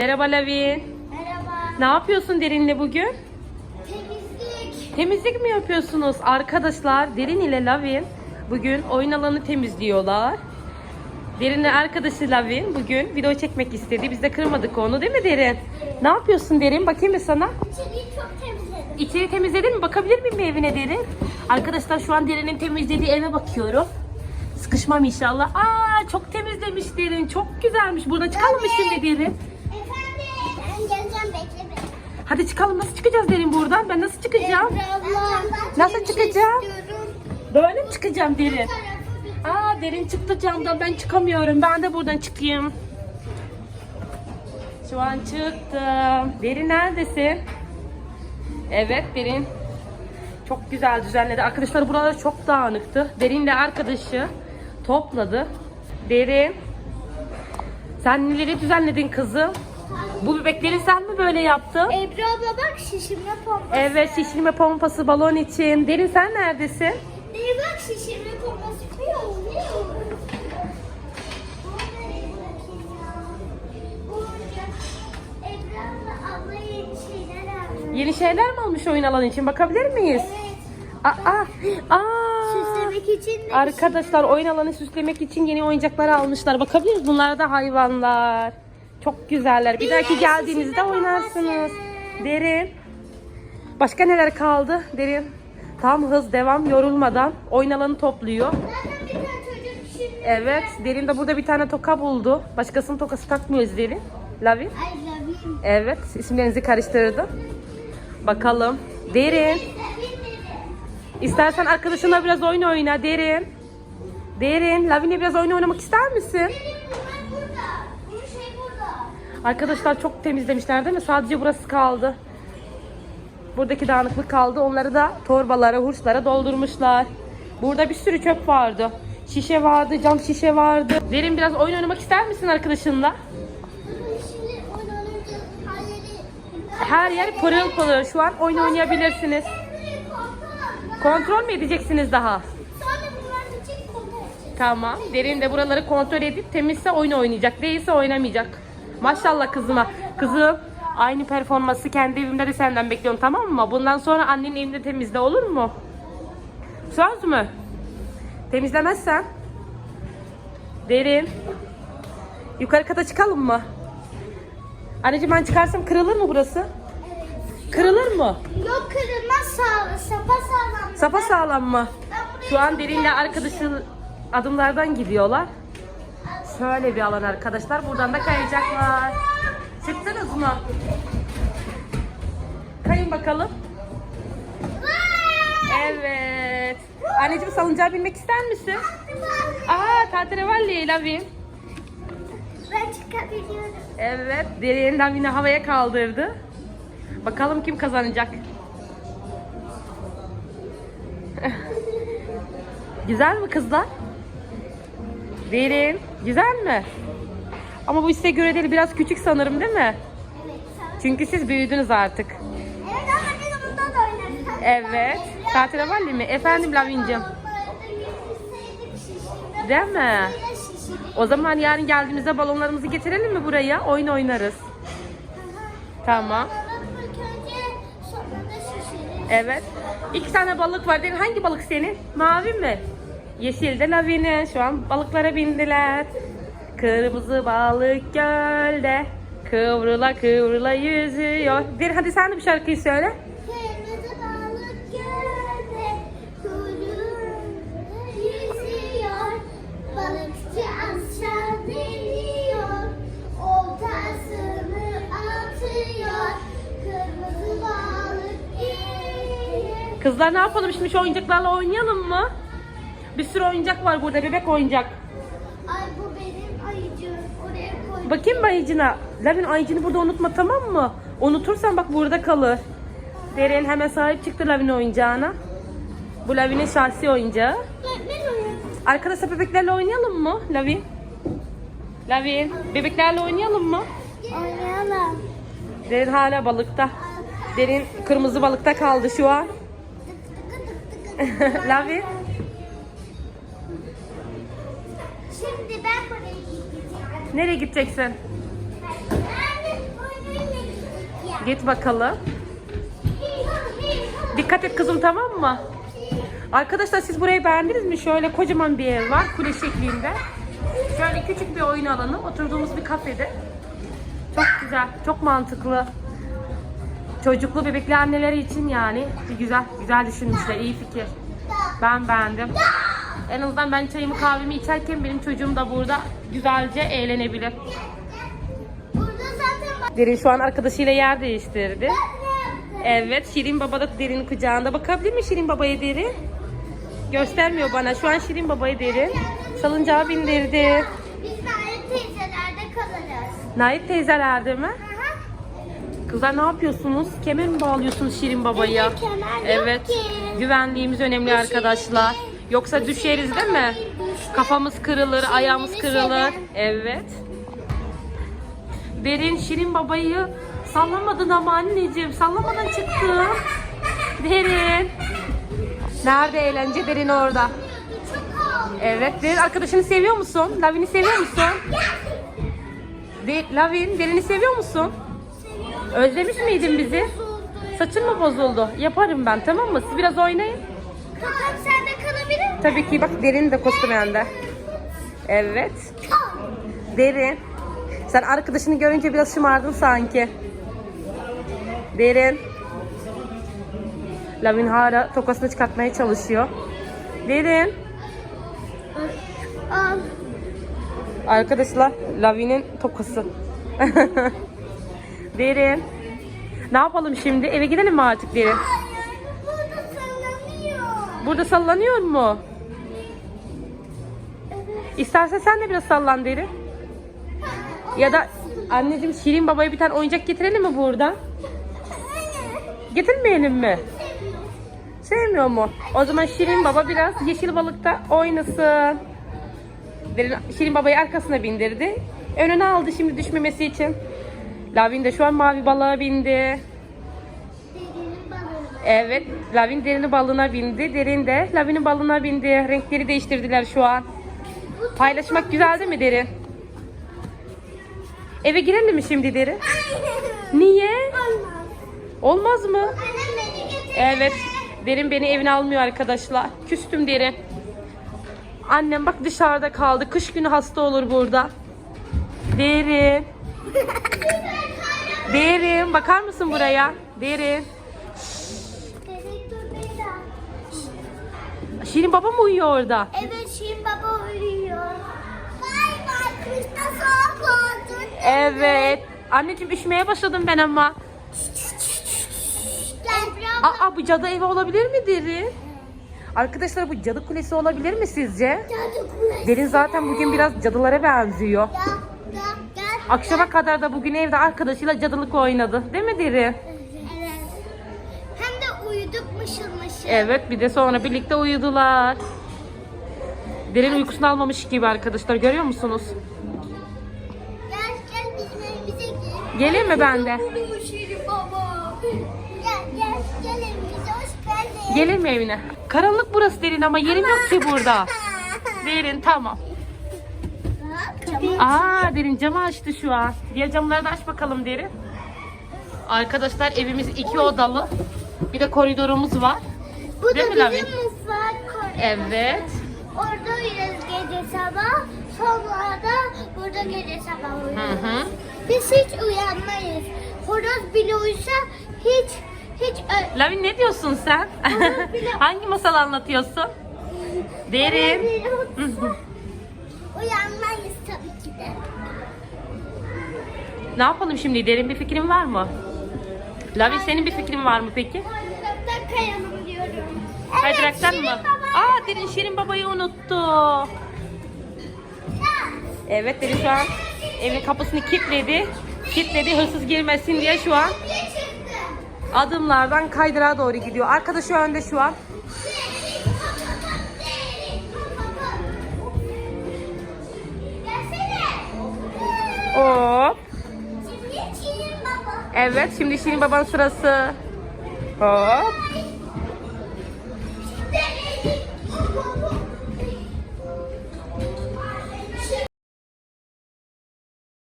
Merhaba Lavin. Merhaba. Ne yapıyorsun Derin'le bugün? Temizlik. Temizlik mi yapıyorsunuz? Arkadaşlar Derin ile Lavin bugün oyun alanı temizliyorlar. Derin'le arkadaşı Lavin bugün video çekmek istedi. Biz de kırmadık onu değil mi Derin? Ne yapıyorsun Derin? Bakayım bir sana. İçeriği çok temizledim. İçeri temizledin mi? Bakabilir miyim evine Derin? Arkadaşlar şu an Derin'in temizlediği eve bakıyorum. Sıkışmam inşallah. Aa çok temizlemiş Derin. Çok güzelmiş. Buradan çıkalım mı şimdi Derin? Hadi çıkalım. Nasıl çıkacağız Derin buradan? Ben nasıl çıkacağım? Nasıl çıkacağım? Böyle mi çıkacağım Derin? Aa Derin çıktı camdan. Ben çıkamıyorum. Ben de buradan çıkayım. Şu an çıktım. Derin neredesin? Evet Derin. Çok güzel düzenledi. Arkadaşlar buralar çok dağınıktı. Derin'le arkadaşı topladı. Derin. Sen neleri düzenledin kızım? Bu bebekleri sen mi böyle yaptın? Ebru abla bak şişirme pompası. Evet şişirme pompası balon için. Derin sen neredesin? İyi bak şişirme pompası. Yeni şeyler mi olmuş oyun alanı için bakabilir miyiz? Evet. Aa, aa. Süslemek için de Arkadaşlar oyun alanı süslemek için yeni oyuncaklar almışlar. Bakabiliriz bunlar da hayvanlar. Çok güzeller. Bir dahaki de geldiğinizde oynarsınız. Derin. Başka neler kaldı? Derin. Tam hız devam yorulmadan oyun alanı topluyor. Evet. Derin de burada bir tane toka buldu. Başkasının tokası takmıyoruz Derin. Lavin. I love you. Evet. isimlerinizi karıştırdım. Bakalım. Derin. İstersen arkadaşınla biraz oyun oyna Derin. Derin, Lavin'le biraz oyun oynamak ister misin? Benim bunlar burada. Bu şey burada. Arkadaşlar çok temizlemişler değil mi? Sadece burası kaldı. Buradaki dağınıklık kaldı. Onları da torbalara, hurçlara doldurmuşlar. Burada bir sürü çöp vardı. Şişe vardı, cam şişe vardı. Derin biraz oyun oynamak ister misin arkadaşınla? Her yer pırıl pırıl. Şu an oyun oynayabilirsiniz. Kontrol mü edeceksiniz daha? Tamam. Derin de buraları kontrol edip temizse oyun oynayacak. Değilse oynamayacak. Maşallah kızıma. Kızım aynı performansı kendi evimde de senden bekliyorum tamam mı? Bundan sonra annenin evinde temizle olur mu? Söz mü? Temizlemezsen? Derin. Yukarı kata çıkalım mı? Anneciğim ben çıkarsam kırılır mı burası? Kırılır mı? Yok kırılmaz sağ, sapa sağlam. Sapa sağlam mı? Şu an Derin'le arkadaşı adımlardan gidiyorlar. Şöyle bir alan arkadaşlar. Buradan da kayacaklar. Çıktınız mı? Kayın bakalım. Evet. Anneciğim salıncağa binmek ister misin? Aa tahterevalli Lavin. Ben çıkabiliyorum. Evet. Derin Lavin'i havaya kaldırdı. Bakalım kim kazanacak. Güzel mi kızlar? Derin. Güzel mi? Ama bu size göre değil biraz küçük sanırım değil mi? Çünkü siz büyüdünüz artık. Evet ama biz bunda da oynarız. Evet. Tahterevalli mi? Efendim Lavincim. Değil mi? O zaman yarın geldiğimizde balonlarımızı getirelim mi buraya? Oyun oynarız. Tamam. Evet. İki tane balık var. Derin hangi balık senin? Mavi mi? Yeşil de lavine. Şu an balıklara bindiler. Kırmızı balık gölde. Kıvrıla kıvrıla yüzüyor. Derin hadi sen de bir şarkıyı söyle. Kırmızı balık gölde kuyruğunda yüzüyor. Balıkçı aşağı deniyor. Oltasını atıyor. Kırmızı balık geliyor. Kızlar ne yapalım şimdi şu oyuncaklarla oynayalım mı? Bir sürü oyuncak var burada bebek oyuncak. Ay bu benim ayıcığım. Oraya koy. Bakayım mı ayıcına? Lavin ayıcını burada unutma tamam mı? Unutursan bak burada kalır. Derin hemen sahip çıktı Lavin oyuncağına. Bu Lavin'in şahsi oyuncağı. Arkadaşlar bebeklerle oynayalım mı Lavin? Lavin bebeklerle oynayalım mı? Oynayalım. Derin hala balıkta. Derin kırmızı balıkta kaldı şu an. Lavin Şimdi ben buraya gideceğim. nereye gideceksin? Git bakalım. Dikkat et kızım tamam mı? Arkadaşlar siz burayı beğendiniz mi? Şöyle kocaman bir ev var kule şeklinde. Şöyle küçük bir oyun alanı. Oturduğumuz bir kafede. Çok güzel, çok mantıklı. Çocuklu bebekli anneleri için yani güzel, güzel düşünmüşler. iyi fikir. Ben beğendim. En azından ben çayımı kahvemi içerken benim çocuğum da burada güzelce eğlenebilir. Derin şu an arkadaşıyla yer değiştirdi. Evet, Şirin Baba da Derin'in kucağında. Bakabilir mi Şirin Baba'ya Derin? Göstermiyor bana. Şu an Şirin Baba'yı Derin. Salıncağa bindirdi. Biz Nail teyzelerde kalırız. Naip teyzelerde mi? Kızlar ne yapıyorsunuz? Kemer mi bağlıyorsunuz Şirin Baba'ya? Evet. Güvenliğimiz önemli arkadaşlar. Yoksa düşeriz değil mi? Kafamız kırılır, ayağımız kırılır. Evet. Derin Şirin Baba'yı sallamadın ama anneciğim. Sallamadan çıktı. Derin. Nerede eğlence Derin orada. Evet. Derin arkadaşını seviyor musun? Lavin'i seviyor musun? De Lavin, Derin'i seviyor musun? Özlemiş miydin bizi? Saçın mı bozuldu? Yaparım ben tamam mı? Siz biraz oynayın. Kankam sen Tabii ki bak Derin de kostüm yanında. Evet. Derin. Sen arkadaşını görünce biraz şımardın sanki. Derin. Lavin hala tokasını çıkartmaya çalışıyor. Derin. Arkadaşlar Lavin'in tokası. Derin. Ne yapalım şimdi? Eve gidelim mi artık Derin? Burada sallanıyor. Mu? İstersen sen de biraz sallan Derin. Ya da anneciğim Şirin babaya bir tane oyuncak getirelim mi burada? Getirmeyelim mi? Sevmiyor mu? O zaman Şirin baba biraz yeşil balıkta oynasın. Derin Şirin babayı arkasına bindirdi. Önüne aldı şimdi düşmemesi için. Lavin de şu an mavi balığa bindi. Evet, Lavin derinin balığına bindi. Derin de Lavin'in balığına bindi. Renkleri değiştirdiler şu an. Paylaşmak güzel değil mi Derin? Eve girelim mi şimdi Derin? Niye? Olmaz. Olmaz mı? Evet, Derin beni evine almıyor arkadaşlar. Küstüm Derin. Annem bak dışarıda kaldı. Kış günü hasta olur burada. Derin. Derin, bakar mısın buraya? Derin. Şirin baba mı uyuyor orada? Evet şimdi baba uyuyor. Bay bay kışta soğuk oldu. Evet. Anneciğim üşümeye başladım ben ama. Aa bu cadı evi olabilir mi Derin? Arkadaşlar bu cadı kulesi olabilir mi sizce? Cadı kulesi. Derin zaten bugün biraz cadılara benziyor. Akşama kadar da bugün evde arkadaşıyla cadılık oynadı. Değil mi Derin? Evet bir de sonra birlikte uyudular. Derin uykusunu almamış gibi arkadaşlar görüyor musunuz? Gel gel bizim evimize gir. Geleyim mi ben de? Gel gel gel. Gelin mi evine? Karanlık burası Derin ama yerim yok ki burada. Derin tamam. Aa derin camı açtı şu an. Diğer camları da aç bakalım derin. Arkadaşlar evimiz iki odalı. Bir de koridorumuz var. Bu Değil da mi bizim Lavin? mutfak koridor. Evet. Orada uyuyoruz gece sabah. Sonra da burada gece sabah Hı uyuyoruz. hı. Biz hiç uyanmayız. Horoz bile uysa hiç hiç ö- Lavin ne diyorsun sen? Hangi masal anlatıyorsun? Derin. bile uysa uyanmayız tabii ki de. Ne yapalım şimdi? Derin bir fikrin var mı? Lavin senin bir fikrin var mı peki? Kayalım diyorum. Kaydıraktan Şirin mı? baba. Aa Derin Şirin babayı unuttu. Evet Derin şu an evin kapısını kilitledi. Kilitledi hırsız girmesin diye şu an adımlardan kaydırağa doğru gidiyor. Arkadaşı önde şu an. Hop. Şimdi Şirin baba. Evet şimdi Şirin babanın sırası. Hop.